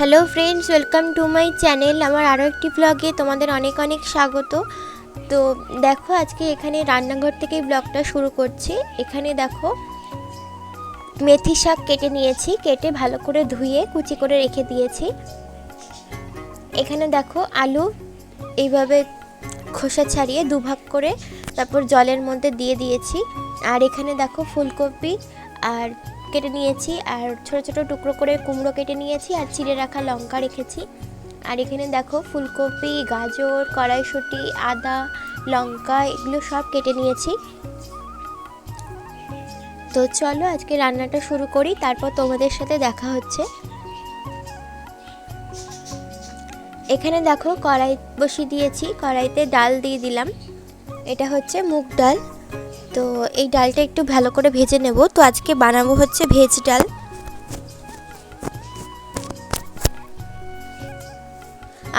Hello friends welcome to my channel আমার আরও একটি ব্লগে তোমাদের অনেক অনেক স্বাগত। তো দেখো আজকে এখানে রান্নাঘর থেকেই ব্লগটা শুরু করছি। এখানে দেখো মেথি শাক কেটে নিয়েছি, কেটে ভালো করে ধুয়ে কুচি করে রেখে দিয়েছি। এখানে দেখো আলু এইভাবে খোসা ছাড়িয়ে দুভাগ করে তারপর জলের মধ্যে দিয়ে দিয়েছি। আর এখানে দেখো ফুলকপি আর কেটে নিয়েছি, আর ছোট ছোট টুকরো করে কুমড়ো কেটে নিয়েছি, আর চিড়ে রাখা লঙ্কা রেখেছি। আর এখানে দেখো ফুলকপি, গাজর, কড়াইশুঁটি, আদা, লঙ্কা, এগুলো সব কেটে নিয়েছি। তো চলো আজকে রান্নাটা শুরু করি, তারপর তোমাদের সাথে দেখা হচ্ছে। এখানে দেখো কড়াই বসিয়ে দিয়েছি, কড়াইতে ডাল দিয়ে দিলাম। এটা হচ্ছে মুগ ডাল। তো এই ডালটা একটু ভালো করে ভেজে নেব। তো আজকে বানাবো হচ্ছে ভেজ ডাল।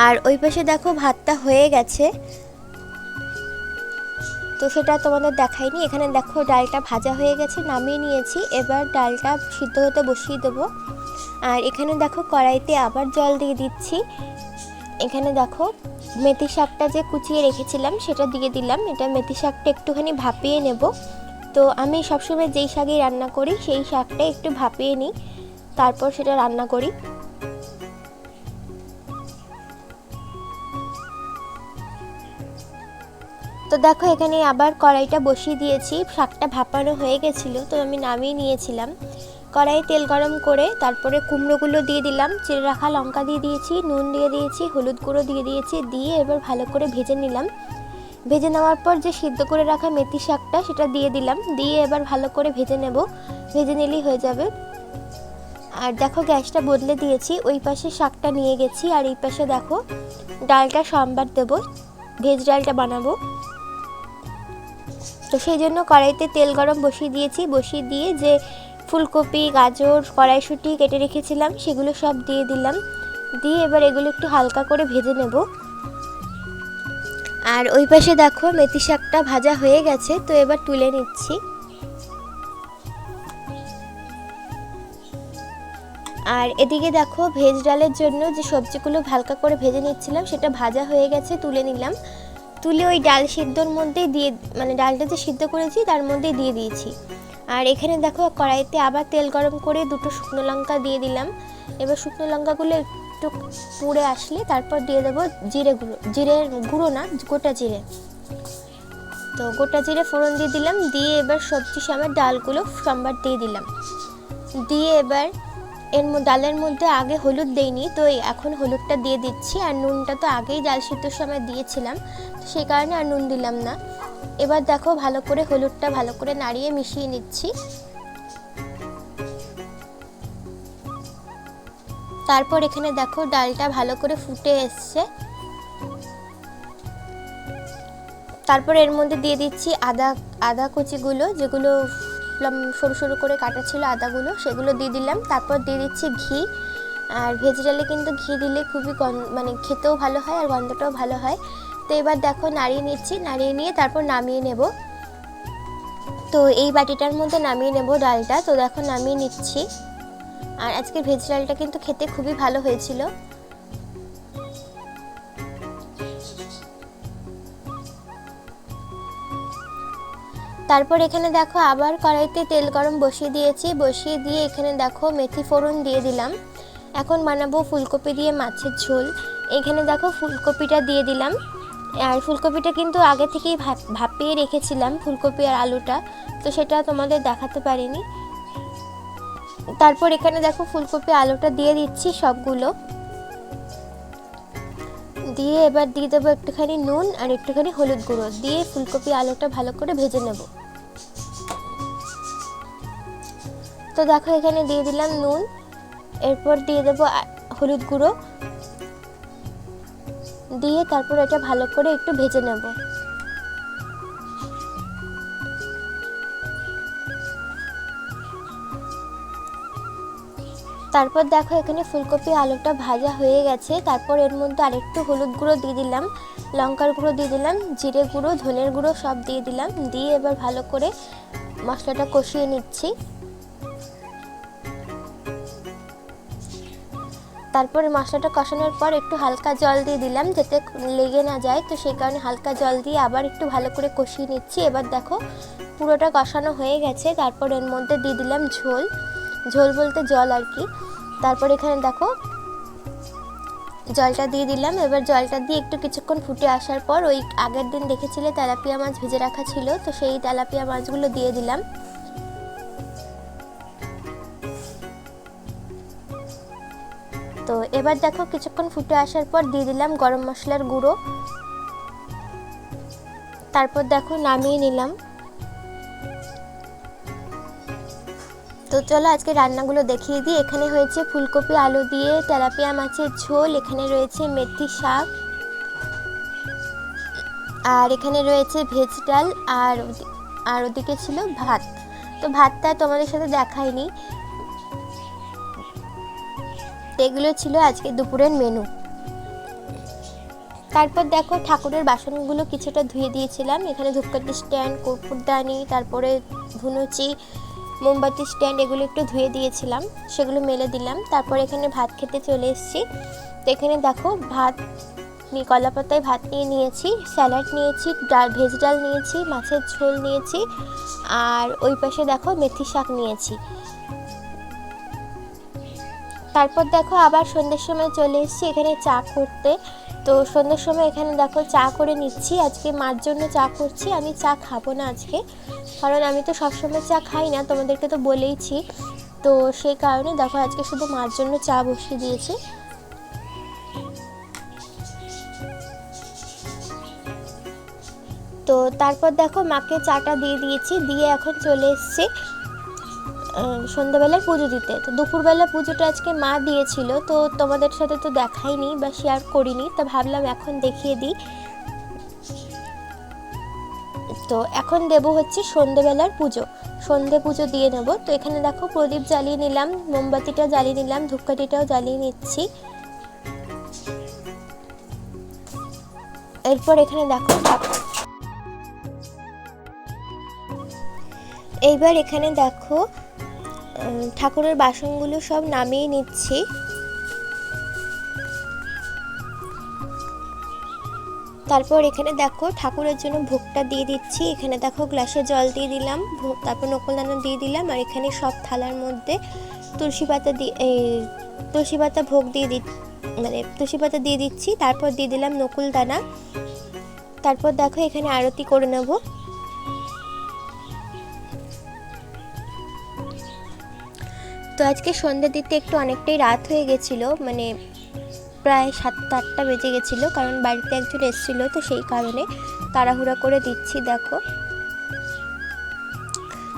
আর ওই পাশে দেখো ভাতটা হয়ে গেছে। তো সেটা তোমাদের দেখাইনি। এখানে দেখো ডালটা ভাজা হয়ে গেছে, নামিয়ে নিয়েছি। এবার ডালটা সিদ্ধ হতে বসিয়ে দেবো। আর এখানে দেখো কড়াইতে আবার জল দিয়ে দিচ্ছি। এখানে দেখো মেথি শাকটা যে কুচিয়ে রেখেছিলাম, সেটা দিয়ে দিলাম। এটা মেথি শাকটা একটুখানি ভাপিয়ে নেব। তো আমি সবসময় যেই শাকেই রান্না করি, সেই শাকটা একটু ভাপিয়ে নিই। তারপর সেটা রান্না করি। তো দেখো, এখানে আবার কড়াইটা বসিয়ে দিয়েছি। শাকটা ভাপানো হয়ে গেছিল, তো আমি নামিয়ে নিয়েছিলাম। কড়াই তেল গরম করে তারপরে কুমড়োগুলো দিয়ে দিলাম। চিড়ে রাখা লঙ্কা দিয়ে দিয়েছি, নুন দিয়ে দিয়েছি, হলুদ গুঁড়ো দিয়ে দিয়েছি, দিয়ে এবার ভালো করে ভেজে নিলাম। ভেজে নেওয়ার পর যে সিদ্ধ করে রাখা মেথি শাকটা সেটা দিয়ে দিলাম। দিয়ে এবার ভালো করে ভেজে নেব। ভেজে নিলেই হয়ে যাবে। আর দেখো গ্যাসটা বদলে দিয়েছি, ওই পাশে শাকটা নিয়ে গেছি আর এই পাশে দেখো ডালটা সম্বার দেবো, ভেজ ডালটা বানাবো। তো সেই জন্য কড়াইতে তেল গরম বসিয়ে দিয়েছি। বসিয়ে দিয়ে যে ফুলকপি, গাজর, কড়াইশুঁটি কেটে রেখেছিলাম, সেগুলো সব দিয়ে দিলাম। দিয়ে এবার এগুলো একটু হালকা করে ভেজে নেব। আর ওই পাশে দেখো মেথি শাকটা ভাজা হয়ে গেছে, তো এবার তুলে নিচ্ছি। আর এদিকে দেখো ভেজ ডালের জন্য যে সবজিগুলো হালকা করে ভেজে নিচ্ছিলাম, সেটা ভাজা হয়ে গেছে, তুলে নিলাম। তুলে ওই ডাল সিদ্ধর মধ্যেই দিয়ে মানে ডালটা যে সিদ্ধ করেছি, তার মধ্যেই দিয়ে দিয়েছি। আর এখানে দেখো কড়াইতে আবার তেল গরম করে দুটো শুকনো লঙ্কা দিয়ে দিলাম। এবার শুকনো লঙ্কাগুলো একটু পুড়ে আসলে তারপর দিয়ে দেবো জিরে গুঁড়ো। জিরের গুঁড়ো না, গোটা জিরে। তো গোটা জিরে ফোড়ন দিয়ে দিলাম, দিয়ে এবার সবজি সামের ডালগুলো সোমবার দিয়ে দিলাম। দিয়ে এবার এর ডালের মধ্যে আগে হলুদ দেইনি, তো এখন হলুদটা দিয়ে দিচ্ছি, আর নুনটা তো আগেই ডাল সিদ্ধর সময় দিয়েছিলাম, তো সেই কারণে আর নুন দিলাম না। এবার দেখো ভালো করে হলুদটা ভালো করে নাড়িয়ে মিশিয়ে নিচ্ছি। তারপর এখানে দেখো ডালটা ভালো করে ফুটে এসছে। তারপর এর মধ্যে দিয়ে দিচ্ছি আদা আদা কুচিগুলো, যেগুলো সরু সরু করে কাটা ছিল আদাগুলো, সেগুলো দিয়ে দিলাম। তারপর দিয়ে দিচ্ছি ঘি। আর ভেজ ডালে কিন্তু ঘি দিলে খুবই মানে খেতেও ভালো হয় আর গন্ধটাও ভালো হয়। তো এবার দেখো নাড়িয়ে নিচ্ছি, নাড়িয়ে নিয়ে তারপর নামিয়ে নেব। তো এই বাটিটার মধ্যে নামিয়ে নেব ডালটা। তো দেখো নামিয়ে নিচ্ছি। আর আজকে ভেজ ডালটা কিন্তু খেতে খুবই ভালো হয়েছিল। তারপর এখানে দেখো আবার কড়াইতে তেল গরম বসিয়ে দিয়েছি। বসিয়ে দিয়ে এখানে দেখো মেথি ফোড়ন দিয়ে দিলাম। এখন বানাবো ফুলকপি দিয়ে মাছের ঝোল। এখানে দেখো ফুলকপিটা দিয়ে দিলাম। আর ফুলকপিটা কিন্তু আগে থেকেই ভাপিয়ে রেখেছিলাম ফুলকপি আর আলুটা। তো সেটা তোমাদের দেখাতে পারিনি। তারপর এখানে দেখো ফুলকপি আলুটা দিয়ে দিচ্ছি সবগুলো। দিয়ে এবার দিয়ে দেবো একটুখানি নুন আর একটুখানি হলুদ গুঁড়ো। দিয়ে ফুলকপি আলুটা ভালো করে ভেজে নেব। তো দেখো এখানে দিয়ে দিলাম নুন। এরপর দিয়ে দেবো হলুদ গুঁড়ো। দিয়ে তারপর এটা ভালো করে একটু ভেজে নেব। তারপর দেখো এখানে ফুলকপি আলুটা ভাজা হয়ে গেছে। তারপর এর মধ্যে আরেকটু হলুদ গুঁড়ো দিয়ে দিলাম, লঙ্কার গুঁড়ো দিয়ে দিলাম, জিরে গুঁড়ো, ধনের গুঁড়ো সব দিয়ে দিলাম, দিয়ে এবার ভালো করে মশলাটা কষিয়ে নিচ্ছি। তারপরে মশলাটা কষানোর পর একটু হালকা জল দিয়ে দিলাম যাতে লেগে না যায়। তো সেই কারণে হালকা জল দিয়ে আবার একটু ভালো করে কষিয়ে নিচ্ছি। এবার দেখো পুরোটা কষানো হয়ে গেছে। তারপর এর মধ্যে দিয়ে দিলাম ঝোল। ঝোল বলতে জল আর কি। তারপর এখানে দেখো, জলটা দিয়ে দিলাম। এবার জলটা দিয়ে একটু কিছুক্ষণ ফুটে আসার পর ওই আগের দিন দেখেছিলে তেলাপিয়া মাছ ভেজে রাখা ছিল, তো সেই তেলাপিয়া মাছগুলো দিয়ে দিলাম। তো এবার দেখো কিছুক্ষণ ফুটে আসার পর দিয়ে দিলাম গরম মশলার গুঁড়ো। তারপর দেখো নামিয়ে নিলাম। তো চলো আজকে রান্নাগুলো দেখিয়ে দিই। এখানে হয়েছে ফুলকপি, আলু দিয়ে তেলাপিয়া মাছের ঝোল, এখানে রয়েছে মেথি শাক, আর এখানে রয়েছে ভেজ ডাল, আর আর ওদিকে ছিল ভাত। তো ভাতটা তোমাদের সাথে দেখাইনি। এগুলো ছিল আজকে দুপুরের মেনু। তারপর দেখো ঠাকুরের বাসনগুলো কিছুটা ধুয়ে দিয়েছিলাম। এখানে ধূপকাঠি স্ট্যান্ড, কর্পূরদানি, তারপরে ধুনুচি মোমবাতি স্ট্যান্ড এগুলো একটু ধুয়ে দিয়েছিলাম, সেগুলো মেলে দিলাম, তারপর এখানে ভাত খেতে চলে এসেছি। তো এখানে দেখো ভাত নিয়ে কলা পাতায় ভাত নিয়ে নিয়েছি, স্যালাড নিয়েছি, ডাল, ভেজ ডাল নিয়েছি, মাছের ঝোল নিয়েছি, আর ওই পাশে দেখো মেথি শাক নিয়েছি। তারপর দেখো আবার সন্ধ্যের সময় চলে এসেছি এখানে চা করতে। তো সন্ধ্যের সময় এখানে দেখো চা করে নিচ্ছি। আজকে মার জন্য চা করছি। আমি চা খাব না আজকে। কারণ আমি তো সবসময় চা খাই না, তোমাদেরকে তো বলেইছি। তো সেই কারণে দেখো আজকে শুধু মার জন্য চা বসিয়ে দিয়েছি। তো তারপর দেখো মাকে চাটা দিয়ে দিয়েছি। দিয়ে এখন চলে এসেছি। সন্ধ্যাবেলায় পুজো দিতে। তো দুপুরবেলা পুজোটা আজকে মা দিয়েছিল, তো তোমাদের সাথে তো দেখাইনি বা শেয়ার করিনি, তা ভাবলাম এখন দেখিয়ে দিই। তো এখন দেব হচ্ছে সন্ধেবেলার পুজো। সন্ধে পুজো দিয়ে নেব। তো এখানে দেখো প্রদীপ জ্বালিয়ে নিলাম মোমবাতিটা জ্বালিয়ে নিলাম, ধূপকাঠিটাও জ্বালিয়ে নিচ্ছি। এরপর এখানে দেখো এইবার এখানে দেখো ঠাকুরের বাসনগুলো সব নামিয়ে নিচ্ছি। তারপর এখানে দেখো ঠাকুরের জন্য ভোগটা দিয়ে দিচ্ছি। এখানে দেখো গ্লাসে জল দিয়ে দিলাম, ভোগ, তারপর নকলদানা দিয়ে দিলাম আর এখানে সব থালার মধ্যে তুলসী পাতা দিয়ে তুলসী পাতা ভোগ দিয়ে দি মানে তুলসী পাতা দিয়ে দিচ্ছি। তারপর দিয়ে দিলাম নকুলদানা। তারপর দেখো এখানে আরতি করে নেব। তো আজকে সন্ধ্যা দিতে একটু অনেকটাই রাত হয়ে গেছিল মানে প্রায় সাতটা আটটা বেজে গেছিল, কারণ বাড়িতে একজন এসেছিল তো সেই কারণে তাড়াহুড়া করে দিচ্ছি, দেখো।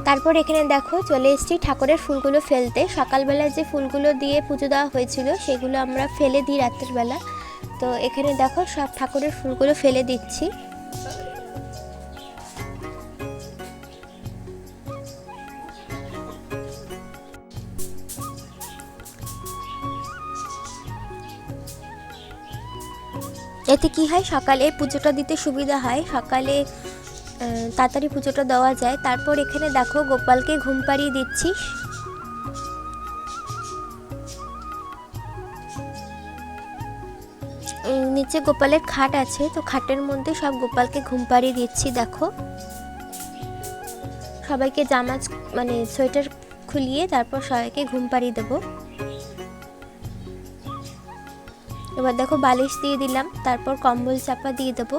তারপর এখানে দেখো চলে এসেছি ঠাকুরের ফুলগুলো ফেলতে। সকালবেলায় যে ফুলগুলো দিয়ে পুজো দেওয়া হয়েছিল, সেগুলো আমরা ফেলে দিই রাত্রের বেলা। তো এখানে দেখো সব ঠাকুরের ফুলগুলো ফেলে দিচ্ছি। এতে কি হয়? সকালে পুজোটা দিতে সুবিধা হয়। সকালে তাড়াতাড়ি পুজোটা দেওয়া যায়। তারপর এখানে দেখো, গোপালকে ঘুম পাড়িয়ে দিচ্ছি। নিচে গোপালের খাট আছে। তো খাটের মধ্যে সব গোপালকে ঘুম পাড়িয়ে দিচ্ছি, দেখো। সবাইকে জামা মানে সোয়েটার খুলিয়ে তারপর সবাইকে ঘুম পাড়িয়ে দেবো। এবার দেখো বালিশ দিয়ে দিলাম, তারপর কম্বল চাপা দিয়ে দেবো।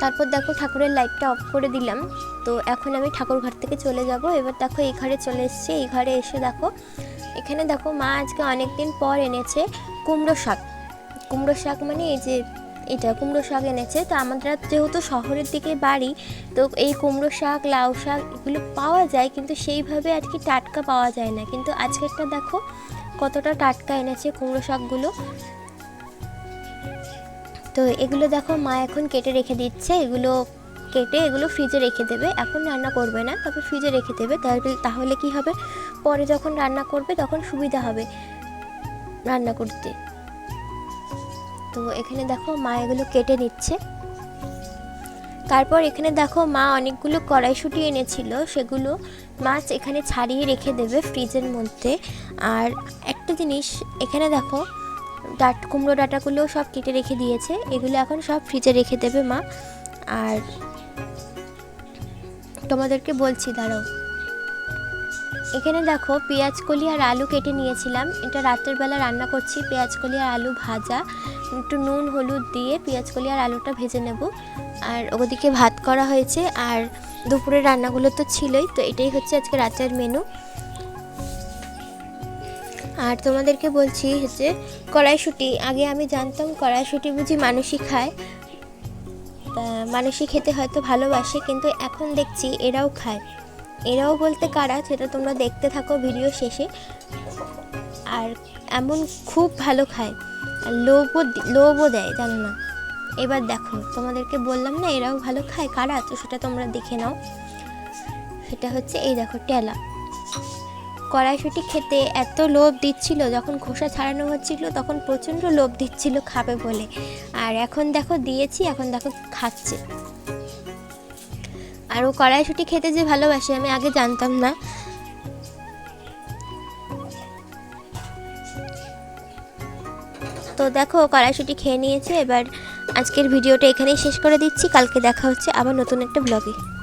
তারপর দেখো ঠাকুরের লাইটটা অফ করে দিলাম। তো এখন আমি ঠাকুর ঘর থেকে চলে যাব। এবার দেখো এই ঘরে চলে এসেছি। এই ঘরে এসে দেখো, এখানে দেখো মা আজকে অনেক দিন পর এনেছে কুমড়ো শাক। কুমড়ো শাক মানে এই যে এটা কুমড়ো শাক এনেছে। তো আমাদের যেহেতু শহরের দিকে বাড়ি, তো এই কুমড়ো শাক, লাউ শাক এগুলো পাওয়া যায় কিন্তু সেইভাবে আর কি টাটকা পাওয়া যায় না। কিন্তু আজকেরটা দেখো কতটা টাটকা এনেছে কুমড়ো শাকগুলো। তো এগুলো দেখো মা এখন কেটে রেখে দিচ্ছে। এগুলো কেটে এগুলো ফ্রিজে রেখে দেবে। এখন রান্না করবে না তবে ফ্রিজে রেখে দেবে। তাহলে তাহলে কি হবে? পরে যখন রান্না করবে তখন সুবিধা হবে রান্না করতে। তো এখানে দেখো মা এগুলো কেটে নিচ্ছে। তারপর এখানে দেখো মা অনেকগুলো কড়াইশুঁটি এনেছিল, সেগুলো মাছ এখানে ছাড়িয়ে রেখে দেবে ফ্রিজের মধ্যে। আর একটা জিনিস, এখানে দেখো ডাট, কুমড়ো ডাটাগুলো সব কেটে রেখে দিয়েছে, এগুলো এখন সব ফ্রিজে রেখে দেবে মা। আর তোমাদেরকে বলছি, দাঁড়াও। এখানে দেখো পেঁয়াজ কলি আর আলু কেটে নিয়েছিলাম। এটা রাতের বেলা রান্না করছি পেঁয়াজ কলি আর আলু ভাজা। একটু নুন, হলুদ দিয়ে পেঁয়াজ কলি আর আলুটা ভেজে নেব। আর ওদিকে ভাত করা হয়েছে আর দুপুরের রান্নাগুলো তো ছিলই, তো এটাই হচ্ছে আজকে রাতের মেনু আর তোমাদেরকে বলছি হচ্ছে কড়াইশুঁটি, আগে আমি জানতাম কড়াইশুঁটি বুঝি মানুষই খায়। মানুষই খেতে হয়তো ভালোবাসে, কিন্তু এখন দেখছি এরাও খায়। এরাও বলতে কারা, সেটা তোমরা দেখতে থাকো ভিডিও শেষে। আর এমন খুব ভালো খায়। আর লোভও লোভও দেয়, জানো না? এবার দেখো, তোমাদেরকে বললাম না এরাও ভালো খায়? কারা? তো সেটা তোমরা দেখে নাও। সেটা হচ্ছে এই দেখো, টেলা। কড়াইশুঁটি খেতে এত লোভ দিচ্ছিল, যখন খোসা ছাড়ানো হচ্ছিল, তখন প্রচণ্ড লোভ দিচ্ছিল খাবে বলে। আর এখন দেখো, দিয়েছি, এখন দেখো খাচ্ছে। আর ও কড়াইশুঁটি খেতে যে ভালোবাসে, আমি আগে জানতাম না। দেখো, কড়াইশুটি খেয়ে নিয়েছে। এবার আজকের ভিডিওটা এখানেই শেষ করে দিচ্ছি। কালকে দেখা হচ্ছে আবার নতুন একটা ব্লগে